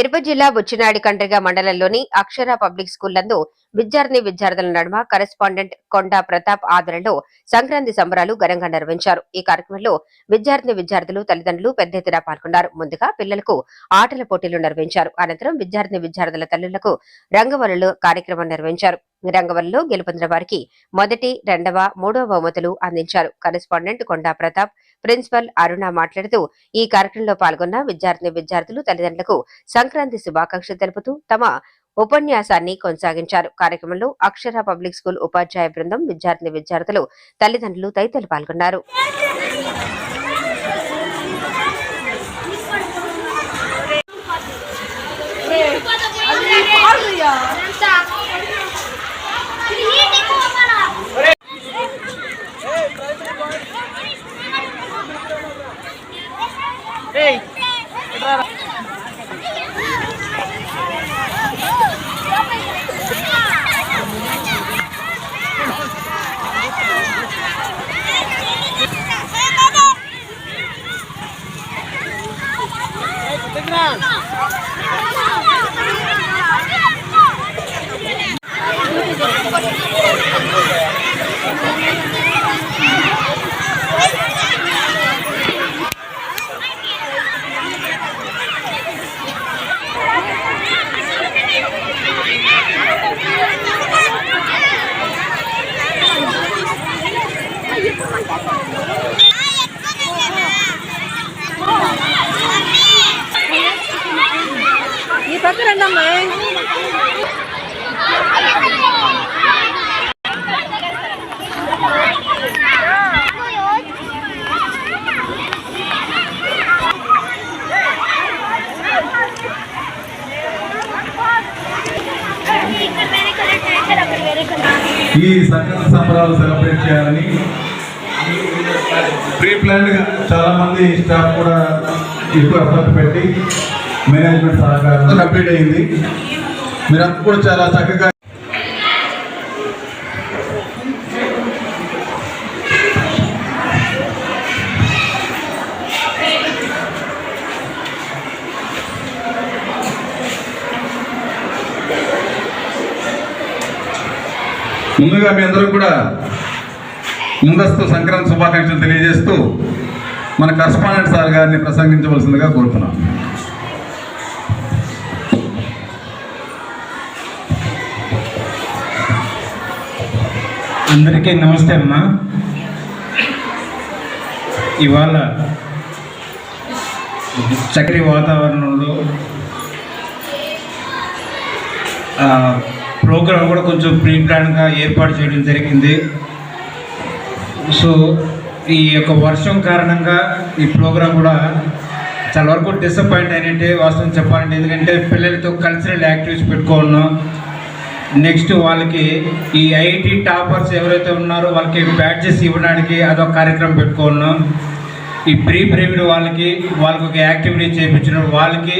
తిరుపతి జిల్లా బుచ్చినాడి కండ్రిగ మండలంలోని అక్షర public school నందు విద్యార్థిని విద్యార్థుల నడుమ కరెస్పాండెంట్ కొండా ప్రతాప్ ఆధ్వర్యంలో సంక్రాంతి సంబరాలు ఘనంగా నిర్వహించారు. ఈ కార్యక్రమంలో విద్యార్థిని విద్యార్థులు తల్లిదండ్రులు పెద్ద ఎత్తున పాల్గొన్నారు. ముందుగా పిల్లలకు ఆటల పోటీలు నిర్వహించారు. అనంతరం విద్యార్థిని విద్యార్థుల తల్లులకు రంగవల్లులు కార్యక్రమం నిర్వహించారు. రంగవల్లిలో గెలుపొందిన వారికి మొదటి రెండవ మూడవ బహుమతులు అందించారు కరెస్పాండెంట్ కొండా ప్రతాప్ ప్రిన్సిపల్ అరుణ మాట్లాడుతూ ఈ కార్యక్రమంలో పాల్గొన్న విద్యార్థిని విద్యార్థులు తల్లిదండ్రులకు సంక్రాంతి శుభాకాంక్షలు తెలుపుతూ తమ ఉపన్యాసాన్ని కొనసాగించారు కార్యక్రమంలో అక్షర పబ్లిక్ స్కూల్ ఉపాధ్యాయ బృందం విద్యార్థిని విద్యార్థులు తల్లిదండ్రులు తదితరులు పాల్గొన్నారు ఈ సంక్రాంతి సంబరాలు సెలబ్రేట్ చేయాలని ప్రీ ప్లాన్డ్గా చాలా మంది స్టాఫ్ కూడా ఎక్కువ ఎఫర్ట్ పెట్టి మేనేజ్మెంట్ సహకారంతో కంప్లీట్ అయింది. మీరంతా కూడా చాలా చక్కగా ముందుగా మీ అందరూ కూడా ముందస్తు సంక్రాంతి శుభాకాంక్షలు తెలియజేస్తూ మన కరస్పాండెంట్ సార్ గారిని ప్రసంగించవలసిందిగా కోరుతున్నాం. అందరికీ నమస్తే అమ్మా. ఇవాళ చక్రి వాతావరణంలో ప్రోగ్రాం కూడా కొంచెం ప్రీ ప్లాన్గా ఏర్పాటు చేయడం జరిగింది. సో ఈ యొక్క వర్షం కారణంగా ఈ ప్రోగ్రాం కూడా చాలా వరకు డిసప్పాయింట్ అయినట్టే వాస్తవం చెప్పాలంటే. ఎందుకంటే పిల్లలతో కల్చరల్ యాక్టివిటీస్ పెట్టుకున్నాం నెక్స్ట్ వాళ్ళకి ఈ ఐఐటి టాపర్స్ ఎవరైతే ఉన్నారో వాళ్ళకి బ్యాడ్జెస్ ఇవ్వడానికి అదొక కార్యక్రమం పెట్టుకున్నాం ఈ ప్రీ ప్రైవేట్ వాళ్ళకి వాళ్ళకి ఒక యాక్టివిటీ చేయించిన వాళ్ళకి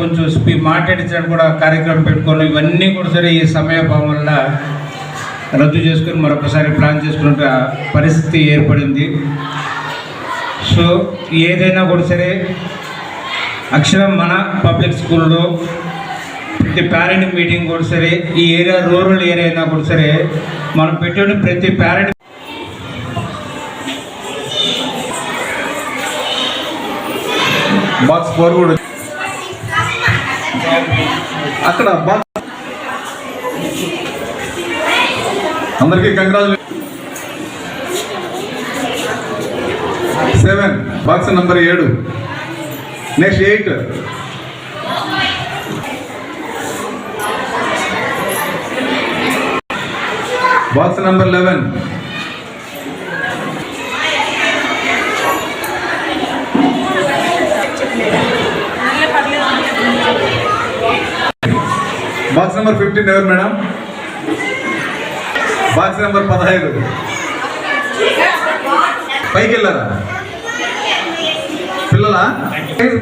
కొంచెం స్పీ మాట్లాడించడానికి కూడా కార్యక్రమం పెట్టుకోవడం ఇవన్నీ కూడా సరే ఈ సమయభావం వల్ల రద్దు చేసుకుని మరొకసారి ప్లాన్ చేసుకున్న పరిస్థితి ఏర్పడింది. సో ఏదైనా కూడా సరే అక్షరం మన పబ్లిక్ స్కూల్లో ప్రతి పేరెంట్ మీటింగ్ కూడా సరే ఈ ఏరియా రూరల్ ఏరియా అయినా కూడా సరే మనం పెట్టిన ప్రతి పేరెంట్ బాక్స్ ఫోర్ కూడా అక్కడ బాక్స్ అందరికీ కంగ్రాచులేషన్ సెవెన్ బాక్స్ నంబర్ ఏడు. Next eight. Box number eleven. Box number fifteen ఎవరు మేడం? బాక్స్ నెంబర్ పదహైదు. పైకి వెళ్ళారా పిల్లలా?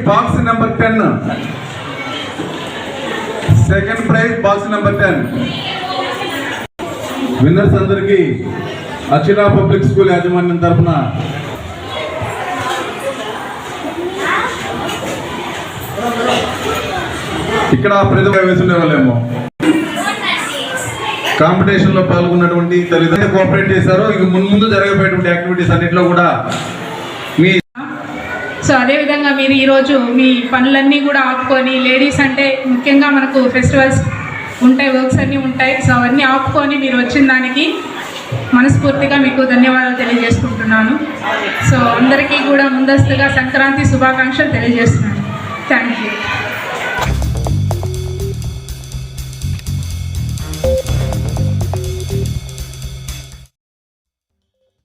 Box number ten. Second prize box number ten. Winners అందరికీ అచిరా పబ్లిక్ స్కూల్ యాజమాన్యం తరఫున ఇక్కడ ప్రతిభ వేసుకునే వాళ్ళేమో కాంపిటీషన్లో పాల్గొన్నటువంటి తల్లిదండ్రులు కోఆపరేట్ చేశారు. ఇక ముందు ముందు జరగబోయేటువంటి యాక్టివిటీస్ అన్నింటిలో కూడా మీ సో అదేవిధంగా మీరు ఈరోజు మీ పనులన్నీ కూడా ఆపుకొని లేడీస్ అంటే ముఖ్యంగా మనకు ఫెస్టివల్స్ ఉంటాయి వర్క్స్ అన్నీ ఉంటాయి. సో అవన్నీ ఆపుకొని మీరు వచ్చిన దానికి మనస్ఫూర్తిగా మీకు ధన్యవాదాలు తెలియజేసుకుంటున్నాను. సో అందరికీ కూడా ముందస్తుగా సంక్రాంతి శుభాకాంక్షలు తెలియజేస్తున్నాను. Thank you.